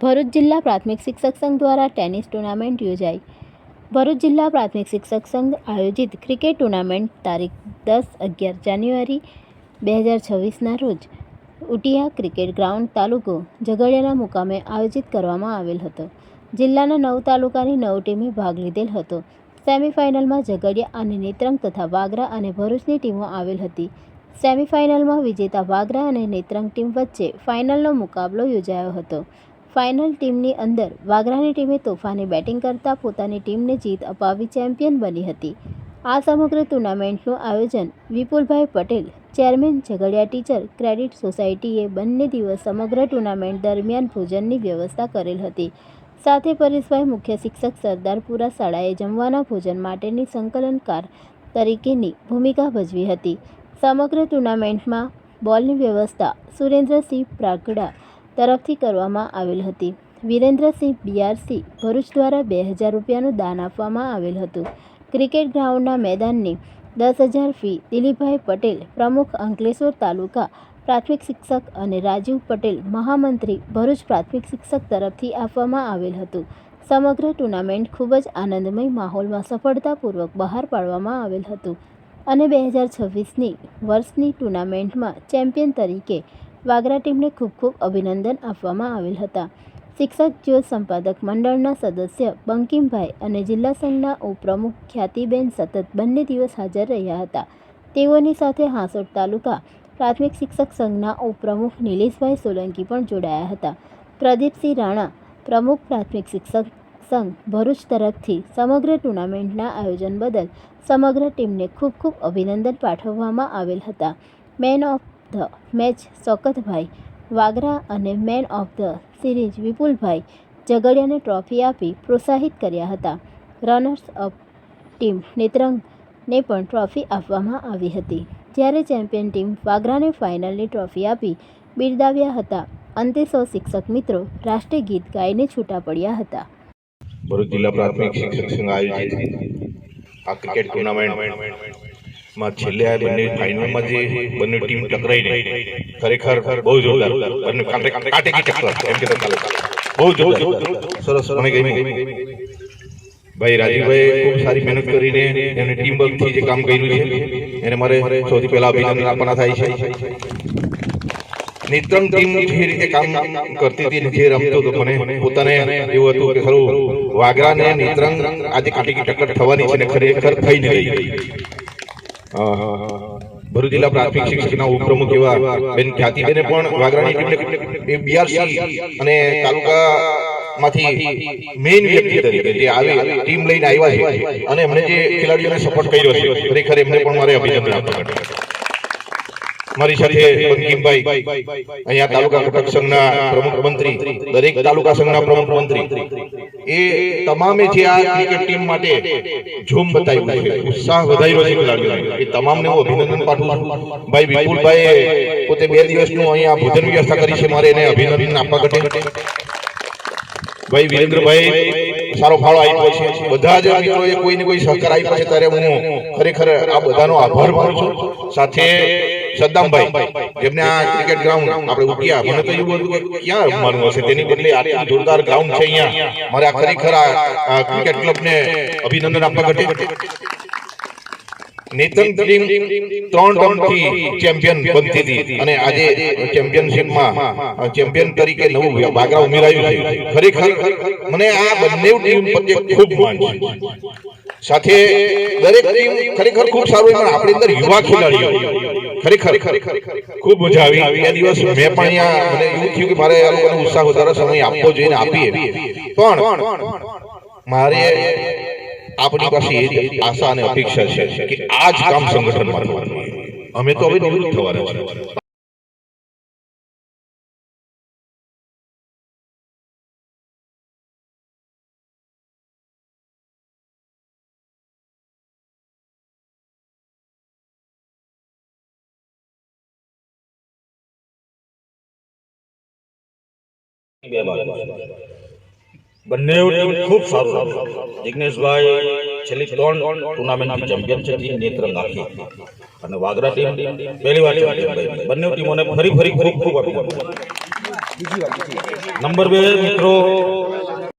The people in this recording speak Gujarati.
ભરૂચ જિલ્લા પ્રાથમિક શિક્ષક સંઘ દ્વારા ટેનિસ ટુર્નામેન્ટ યોજાઈ. ભરૂચ જિલ્લા પ્રાથમિક શિક્ષક સંઘ આયોજિત ક્રિકેટ ટુર્નામેન્ટ તારીખ દસ અગિયાર જાન્યુઆરી બે હજાર છવ્વીસના રોજ ઉટિયા ક્રિકેટ ગ્રાઉન્ડ તાલુકો ઝઘડિયાના મુકામે આયોજિત કરવામાં આવેલ હતો. જિલ્લાના નવ તાલુકાની નવ ટીમે ભાગ લીધેલ હતો. સેમિફાઇનલમાં ઝઘડિયા અને નેત્રંગ તથા વાગરા અને ભરૂચની ટીમો આવેલ હતી. સેમિફાઇનલમાં વિજેતા વાગરા અને નેત્રંગ ટીમ વચ્ચે ફાઇનલનો મુકાબલો યોજાયો હતો. ફાઇનલ ટીમની અંદર વાગરાની ટીમે તોફાની બેટિંગ કરતાં પોતાની ટીમને જીત અપાવી ચેમ્પિયન બની હતી. આ સમગ્ર ટુર્નામેન્ટનું આયોજન વિપુલભાઈ Patel, chairman Jhagadia teacher credit સોસાયટીએ બંને દિવસ સમગ્ર ટુર્નામેન્ટ દરમિયાન ભોજનની વ્યવસ્થા કરેલ હતી. સાથે પરેશભાઈ મુખ્ય શિક્ષક સરદારપુરા શાળાએ જમવાના ભોજન માટેની સંકલનકાર તરીકેની ભૂમિકા ભજવી હતી. સમગ્ર ટુર્નામેન્ટમાં બોલની વ્યવસ્થા સુરેન્દ્રસિંહ પ્રાગડા તરફથી કરવામાં આવેલ હતી. વિરેન્દ્રસિંહ બીઆરસી ભરૂચ દ્વારા બે હજાર રૂપિયાનું દાન આપવામાં આવેલ હતું. ક્રિકેટ ગ્રાઉન્ડના મેદાનની દસ હજાર ફી દિલીપભાઈ પટેલ, પ્રમુખ અંકલેશ્વર તાલુકા પ્રાથમિક શિક્ષક અને રાજીવ પટેલ મહામંત્રી ભરૂચ પ્રાથમિક શિક્ષક તરફથી આપવામાં આવેલ હતું. સમગ્ર ટુર્નામેન્ટ ખૂબ જ આનંદમય માહોલમાં સફળતાપૂર્વક બહાર પાડવામાં આવેલ હતું અને બે હજાર છવ્વીસની વર્ષની ટુર્નામેન્ટમાં ચેમ્પિયન તરીકે વાગરા ટીમને ખૂબ ખૂબ અભિનંદન આપવામાં આવેલ હતા. શિક્ષક જ્યોત સંપાદક મંડળના સદસ્ય બંકિમભાઈ અને જિલ્લા સંઘના ઉપપ્રમુખ ખ્યાતિબેન સતત બંને દિવસ હાજર રહ્યા હતા. તેઓની સાથે હાંસોટ તાલુકા પ્રાથમિક શિક્ષક સંઘના ઉપપ્રમુખ નિલેશભાઈ સોલંકી પણ જોડાયા હતા. પ્રદીપસિંહ રાણા, પ્રમુખ પ્રાથમિક શિક્ષક સંઘ ભરૂચ તરફથી સમગ્ર ટુર્નામેન્ટના આયોજન બદલ સમગ્ર ટીમને ખૂબ ખૂબ અભિનંદન પાઠવવામાં આવેલ હતા. Man of the match Shaukatbhai Vagra અને man of the series Vipulbhai ઝઘડિયાને trophy આપી પ્રોત્સાહિત કર્યા હતા. રનર્સ અપ ટીમ નેત્રંગને પણ ટ્રોફી આપવામાં આવી હતી. જ્યારે ચેમ્પિયન ટીમ વાગરાને ફાઇનલની ટ્રોફી આપી બિરદાવ્યા હતા. અંતે સૌ શિક્ષક મિત્રો રાષ્ટ્રીય ગીત ગાઈને છૂટા પડ્યા હતા. ભરૂચ જિલ્લા પ્રાથમિક શિક્ષક સંઘ આયોજિત આ ક્રિકેટ ટુર્નામેન્ટમાં છેલ્લે આ બંને ફાઇનલમાં જે બંને ટીમ ટકરાઈને ખરેખર બહુ જોરદાર બંને કાંટે કી ટક્કર એમ કે ચાલે. બહુ જોરદાર. સરસ મને ગમી ભાઈ રાજીવભાઈ ખૂબ સારી મહેનત કરીને એને ટીમ વર્કથી જે કામ કર્યું છે, એને મારે સૌથી પહેલા અભિનંદન આપવાના થાય છે. નેત્રંગ ટીમ જે રીતે કામ કરતી હતી જે રમતો હતો મને પોતાને એવું હતું કે ખરું વાગરા ને નેત્રંગ આજે કાંટી ટક્કર થવાની છે ખરેખર થઈ નહીં ભરૂચ જિલ્લા પ્રાથમિક શિક્ષકના ઉપપ્રમુખ એવા બેન ખ્યાતિબેને પણ વાગરાની ટીમને અને તાલુકા માંથી મેઇન વ્યક્તિ તરીકે જે આવે ટીમ લઈને આવ્યા છે અને એમને જે ખેલાડીઓને સપોર્ટ કર્યો છે, ખરેખર એમને પણ મારે અભિનંદન આપવા મારી સાથે બંકિમભાઈ અહીંયા તાલુકા ઘટક સંઘના પ્રમુખ મંત્રી, દરેક તાલુકા સંઘના પ્રમુખ મંત્રી, એ તમામે જે આ ક્રિકેટ ટીમ માટે ઝૂમ બતાવ્યું છે, ઉત્સાહ વધાર્યો છે ખેલાડીઓને. એ તમામને હું અભિનંદન પાઠવું છું. ભાઈ વિપુલભાઈએ પોતે બે દિવસનું અહીંયા ભોજન વ્યવસ્થા કરી છે, મારે એને અભિનંદન આપવા માટે ભાઈ વિરેન્દ્રભાઈ, સારો ફાળો આપ્યો છે. બધા જ મિત્રોએ કોઈને કોઈ સહકાર આપ્યો છે, ત્યારે હું ખરેખર આ બધાનો આભાર માનું છું. સાથે સદ્દામભાઈ જેમને આ ક્રિકેટ ગ્રાઉન્ડ આપણે ઉઠ્યા. મને તો એવું હતું કે ક્યાં રમવાનું હશે? તેની બદલે આટલું જોરદાર ગ્રાઉન્ડ છે અહીંયા. મારે આ ખરેખર આ ક્રિકેટ ક્લબને અભિનંદન આપવા ઘટે નેતન ટીમ ત્રણ ટર્મથી ચેમ્પિયન બનતી હતી. અને આજે ચેમ્પિયનશિપમાં ચેમ્પિયન તરીકે નવું ભાગા ઉમેરાયું છે. ખરેખર મને આ બંને ટીમ પ્રત્યે ખૂબ માન છે. સાથે દરેક ટીમ ખરેખર ખૂબ સારું પણ આપણી અંદર યુવા ખેલાડીઓ ખરેખર ખૂબ મજા આવી. આ દિવસ મેં પણ મને એવું થયું કે મારે આ લોકોને ઉત્સાહ વધારે સમય આપવો જોઈએ આપીએ. પણ મારે આપણી પાસે એ આશા અને અપેક્ષા છે કે આ જ કામ સંગઠન અમે તો હવે નિવૃત્ત થવાના છે બંને ટીમ ખૂબ સારું રમ્યું. જિગ્નેશભાઈ છેલ્લી ત્રણ ટુર્નામેન્ટ ચેમ્પિયન છે ટીમ નેત્રંગ આખી અને વાગરા ટીમ પહેલી વાર ચેમ્પિયન બની. બંને ટીમોને ફરી ફરી ખૂબ ખૂબ અભિનંદન નંબર બે મિત્રો